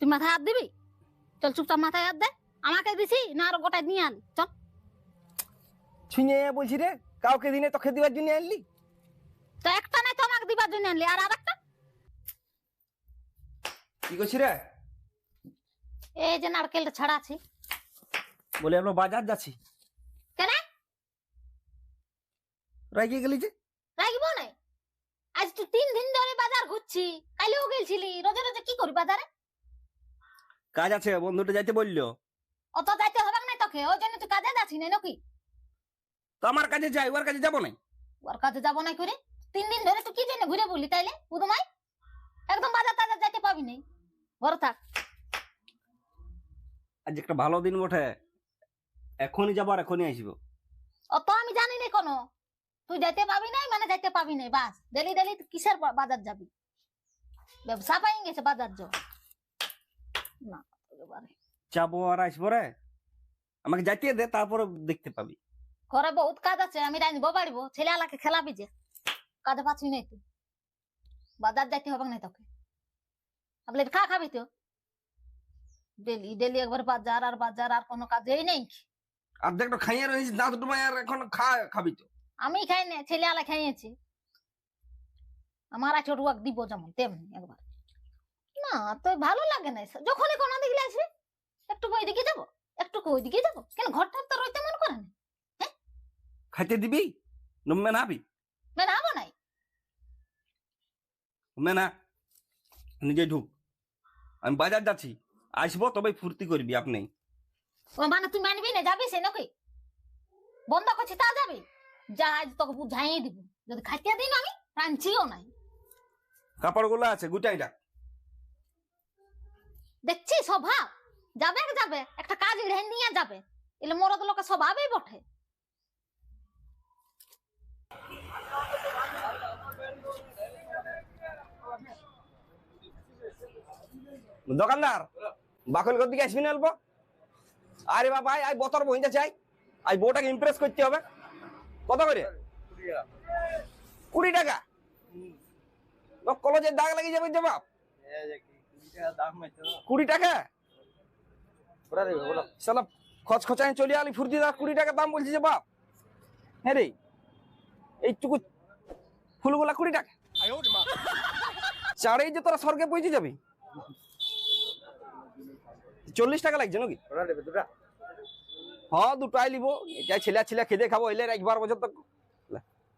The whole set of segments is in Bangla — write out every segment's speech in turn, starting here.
তুই মাথায় হাত দিবি? চল চুপচাপ মাথায় হাত দে। আমাকে দিছি না আরও গোটায় নিয়ে আন। চল। ছিঁয়ে বলছি রে কাউকে দিনে তোকে দিবার জন্য আনলি? তো একটা নাই তো আমাকে দিবার জন্য আনলি। আর আরেকটা? কি করছি রে? এই যে নারকেলটা ছাড়া আছে। বলে আমরা বাজার যাচ্ছি। কেন? রাগিয়ে গেলি যে? রাখব না? আজ তুই তিন দিন ধরে বাজার ঘুরছি। কাইলেও গেছিলি রোজে রোজে কি করি বাজারে? কাজ আছে বন্ধুটা যাইতে বলল। অত যাইতে হবে না তোকে ওই জন্য তুই কাজে যাচ্ছি না নাকি? তো আমার কাছে যাই ওর কাছে যাব না ওর কাছে যাব না করে তিন দিন ধরে তুই কি জন্য ঘুরে বললি তাইলে পুদমাই? একদম বাজার টাজার যাইতে পাবি নাই। ঘরে থাক। আজ একটা ভালো দিন বটে। এখনই যাব আর এখনই আসব। অত আমি জানি না কোনো। তুই যাইতে পাবি নাই মানে যাইতে পাবি নাই বাস। ডেলি ডেলি কিসের বাজার যাবি? ব্যবসা পাই গেছে বাজার যাও না একেবারে যাব আর আসব রে। আমাকে যাইতে দে তারপরে দেখতে পাবি। ঘরে বহুত কাজ আছে আমি রাঁধবো বাড়িবো। ছেলে আলাকে খেলাবি যে। কাজে পাচ্ছি নাই তুই। বাজার যাইতে হবে না তোকে। আপনি খা খাবি তো। ডেলি ডেলি একবার বাজার আর বাজার আর কোনো কাজেই নেই। খাইয়ে রয়েছিস দাঁত ডুবাই আর এখন খা খাবি তো। আমি খাই না ছেলে আলা খাইয়েছি। আমার আছে রুয়াক দিব যেমন তেমনি একবার। না তো ভালো লাগে না। যখনই কোনো দিকে আসবে একটু ওই দিকে যাব একটু ওই দিকে যাব। কেন ঘরটা তো রইতে মন করে না খাইতে দিবি? নমবে না আবি? মানে আবো নাই? মে না নিজে ঢুক। আমি বাজার যাচ্ছি আসব তবে ফুর্তি করবি আপনি। ও মানে তুই মানবি না যাবি সে নাকি? বন্ধ করছি তা যাবি? আজ তোকে বুঝাইয়ে দিব। যদি খাইতে দিন আমি রাঁধছিও নাই। কাপড়গুলো আছে গুটাই ডাক দেখছি স্বভাব? যাবে যাবে একটা কাজ ঢেন নিয়ে যাবে। এলে মরদ লোকের স্বভাবই বটে। দোকানদার বাকল কর দিকে আসবি না অল্প? আরে বাবা আই বতর বইতে চাই। আই বউটাকে ইমপ্রেস করতে হবে। কত করে? কুড়ি টাকা। কলেজের দাগ লাগিয়ে যাবে বাপ কুড়ি টাকা? সালা খচ খচায় চলে আলি ফুর্তি দা কুড়ি টাকা দাম বলছি যে বাপ। হ্যাঁ রে এইটুকু ফুলগুলা কুড়ি টাকা। চারেই যে তোরা স্বর্গে পৌঁছে যাবি। চল্লিশ টাকা লাগছে নাকি? হ্যাঁ দুটাই লিব। এটা ছেলে ছেলে খেতে খাব এলে একবার বছর তক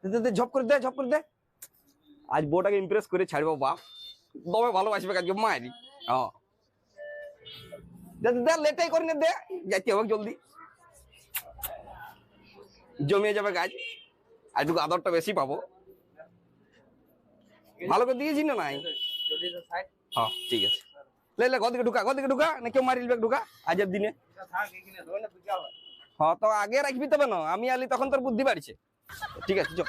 দে, দে, দে, ঝপ করে দে ঝপ করে দে। আজ বউটাকে ইমপ্রেস করে ছাড়বো বাপ। তবে ভালোবাসবে কাজকে মায়েরি লেটাই দে যাইতে হবে জলদি। জমিয়ে যাবে গাছ। আজকে আদরটা বেশি পাবো। ভালো করে দিয়েছি না নাই? ঠিক আছে। ঢুকা ঢুকা, না কেউ ঢুকা, আজের দিনে। তো আগে রাখবি তবে না, আমি আলি তখন তোর বুদ্ধি বাড়ছে। ঠিক আছে, চল।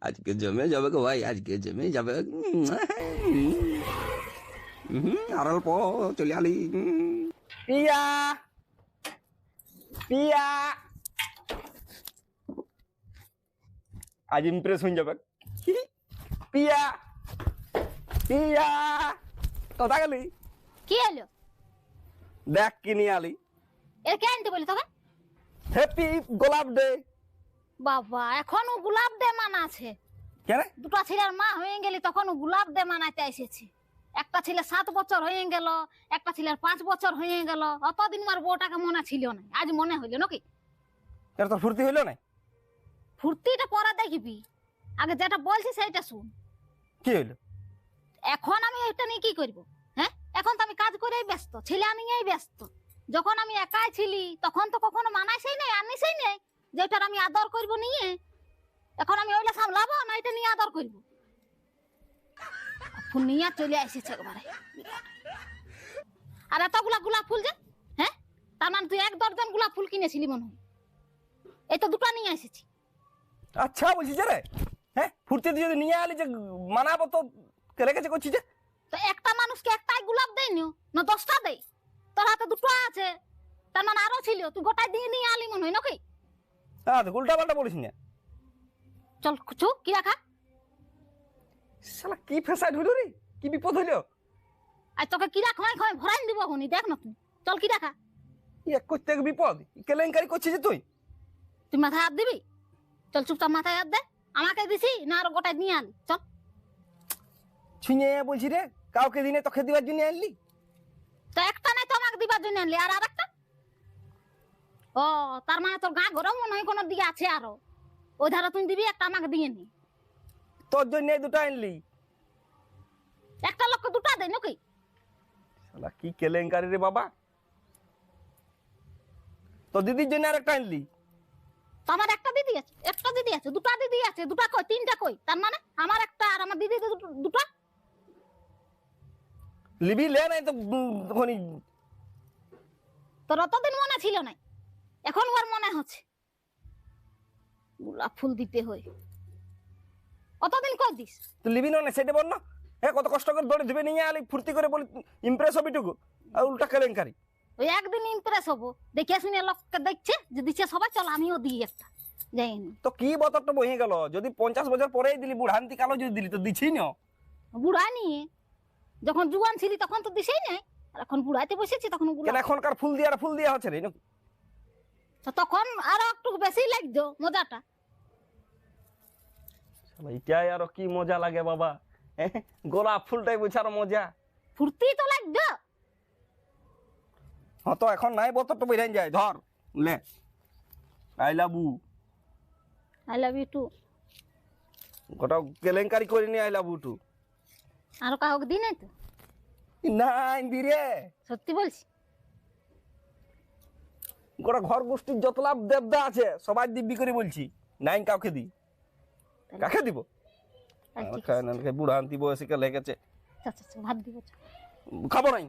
আজকে জমে যাবে গো ভাই আজকে জমে যাবে আর অল্প চলে আলি পিয়া পিয়া আজ ইমপ্রেস হয়ে যাবে পিয়া পিয়া কোথা গেলি কি এলো দেখ কি নিয়ে আলি এর কে আনতে বলি তোকে হ্যাপি গোলাপ ডে বাবা এখনও গোলাপ দে মানা আছে। কেন? দুটো ছেলের মা হয়ে গেলি তখন গোলাপ দে মানাইতে এসেছে। একটা ছেলে সাত বছর হয়ে গেল একটা ছেলের পাঁচ বছর হয়ে গেল অতদিন মার বউটাকে মনে ছিল না আজ মনে হইল নাকি? তোর ফুর্তি হইল না? ফুর্তিটা পরে দেখবি। আগে যেটা বলছি সেইটা শুন। কি হইল? এখন আমি এটা নিয়ে কি করব? হ্যাঁ? এখন তো আমি কাজ করেই ব্যস্ত ছেলে নিয়েই ব্যস্ত। যখন আমি একাই ছিলি তখন তো কখনো মানাইছেই নাই আনিসেই নাই। যে ওটার আমি আদর করব নিয়ে এখন আমি ওইটা সামলাবো না এটা নিয়ে আদর করব? ফুল নিয়ে চলে এসেছে একবারে আর এতগুলা গোলাপ ফুল যে হ্যাঁ? তার মানে তুই এক দর্জন গোলাপ ফুল কিনেছিলি মনে হয়। এই তো দুটো নিয়ে এসেছি। আচ্ছা বলছি যে রে হ্যাঁ? ফুর্তিতে যদি নিয়ে আলি যে মানাবো তো কেলে গেছে করছি যে? তো একটা মানুষকে একটাই গোলাপ দেয়নি না দশটা দেই? তোর হাতে দুটো আছে তার মানে আরও ছিল তুই গোটাই দিয়ে নিয়ে আলি মনে হয় নাকি? হ্যাঁ উল্টা পাল্টা বলিস না। চল চুপ কি রাখা? শালা কি ফেসাইড হইল রে? কি বিপদ হইল? আর তোকে কিরা খয় খয় ভরাই দিব হনি দেখ না তুই। চল কিরা খা এক করতে বিপদ? কেলেঙ্কারি করছিস তুই? তুই মাথায় হাত দিবি? চল চুপচাপ মাথায় হাত দে। আমাকে দিছি না আর গোটাই নিয়ে আনি। চল। ছুঁয়ে বলছি রে কাউকে দিনে তোকে দিবার জন্য আনলি? তো একটা নাই তো আমাকে দিবার জন্য আনলি। আর আরেকটা? ও তার মানে তোর গা গরম মনে হয় কোনো দিকে আছে আরও। ওই ধারা তুই দিবি একটা আমাকে দিয়ে নি। তোর জন্য দুটো আনলি। একটা লোককে দুটা দেয় নাকি? শালা কি কেলেঙ্কারি রে বাবা। তো দিদির জন্য আর একটা আনলি আমার একটা দিদি আছে একটা দিদি আছে দুটা দিদি আছে দুটা কই তিনটা কই? তার মানে আমার একটা আর আমার দিদি দুটো- লিবি লে নাই তো তখনই। তোর অতদিন মনে ছিল না এখন ওর মনে হচ্ছে। গোলাপ ফুল দিতে হয়। অতদিন কই দিস? তো লিবি না সেটা বল না। হ্যাঁ কত কষ্ট করে দৌড়ে দিবে নিয়ে আলি ফুর্তি করে বলি ইমপ্রেস হবি টুকু। আর উল্টা কেলেঙ্কারি। ওই একদিন ইমপ্রেস হব। দেখে শুনে লোককে দেখছে যে দিচ্ছে সবাই চল আমিও দিই একটা। যাইনি তো কি বতরটা বহে গেল? যদি পঞ্চাশ বছর পরেই দিলি বুড়ান্তি কালো যদি দিলি তো দিছি না। বুড়া নিয়ে যখন জুয়ান ছিলি তখন তো দিছেই নাই। আর এখন বুড়াইতে বসেছি তখন বুড়া এখনকার ফুল দিয়ে আর ফুল দিয়ে হচ্ছে রে তখন আরও একটু বেশি লাগতো মজাটা। এটাই আরও কি মজা লাগে বাবা গোলাপ ফুলটাই বুঝার মজা। ফুর্তি তো লাগতো। হ্যাঁ তো এখন নাই বতরটা বেরাই যায় ধর লে। I love I love you too গোটা কেলেঙ্কারি করে নিয়ে আই লাবু টু আরও কাউকে দিই নাই তো? নাই দিরে। সত্যি বলছি? গোটা ঘর গোষ্ঠীর যত লাভ দেবদা আছে সবাই দিব্যি করে বলছি নাইন কাউকে দি কাকে দিব? তাহলে ঠিক আছে। বুড়া আনতি বয়সে লেগেছে। আচ্ছা, আচ্ছা, দিব খাব নাই